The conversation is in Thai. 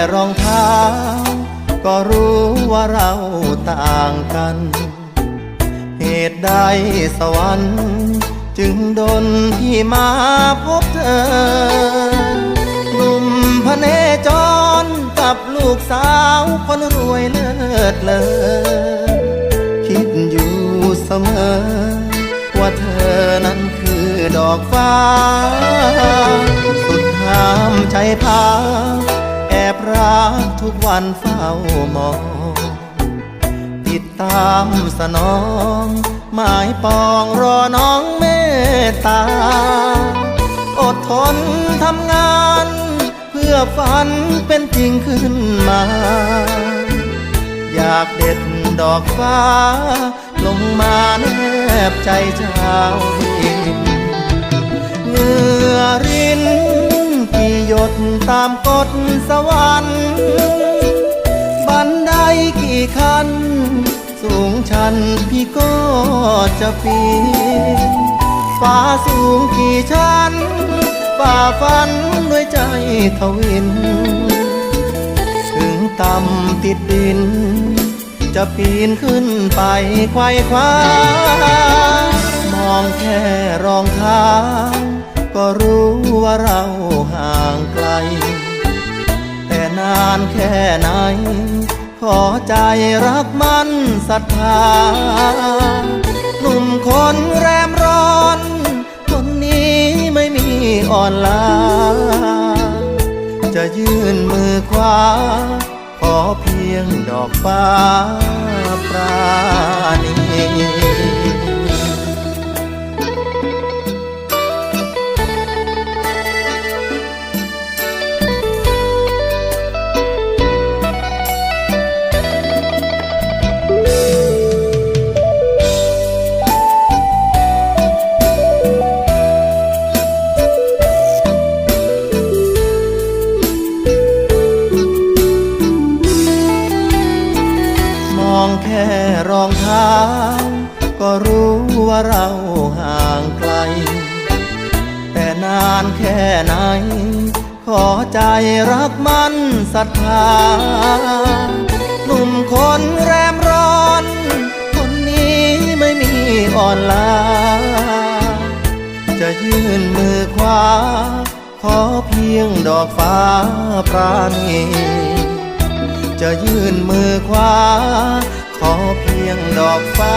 แค่รองเท้า ก็รู้ว่าเราต่างกัน เหตุใดสวรรค์ จึงดนที่มาพบเธอหนุ่มพระเนจรกับลูกสาวคนรวยเลิศเลอคิดอยู่เสมอ ว่าเธอนั้นคือดอกฟ้า สุดห้ามใจพา รักทุกวันเฝ้ามอง ติดตามสนอง หมายปองรอน้องเมตตา อดทนทำงาน เพื่อฝันเป็นจริงขึ้นมา อยากเด็ดดอกฟ้า ลงมาแนบใจชาวดิน ดตามกฎสวรรค์บันไดกี่ขั้น สูงชันพี่ก็จะปีนฟ้าสูงกี่ชั้นฝ่าฟันด้วยใจทวิน ถึงต่ำติดดิน จะปีนขึ้นไปไขว้คว้ามองแค่รองเท้า ก็รู้ว่าเราห่างไกล แต่นานแค่ไหน ขอใจรักมันศรัทธา หนุ่มคนแรมร้อน คนนี้ไม่มีอ่อนล้าจะยื่นมือขวาขอเพียงดอกฟ้าปราณี รองเท้าก็รู้ว่าเราห่างไกล แต่นานแค่ไหน ขอใจรักมันศรัทธาหนุ่มคนแรมร้อน คนนี้ไม่มีอ่อนล้าจะยื่นมือขวาขอเพียงดอกฟ้าปราณีจะยื่นมือขวา ขอเพียงดอกฟ้า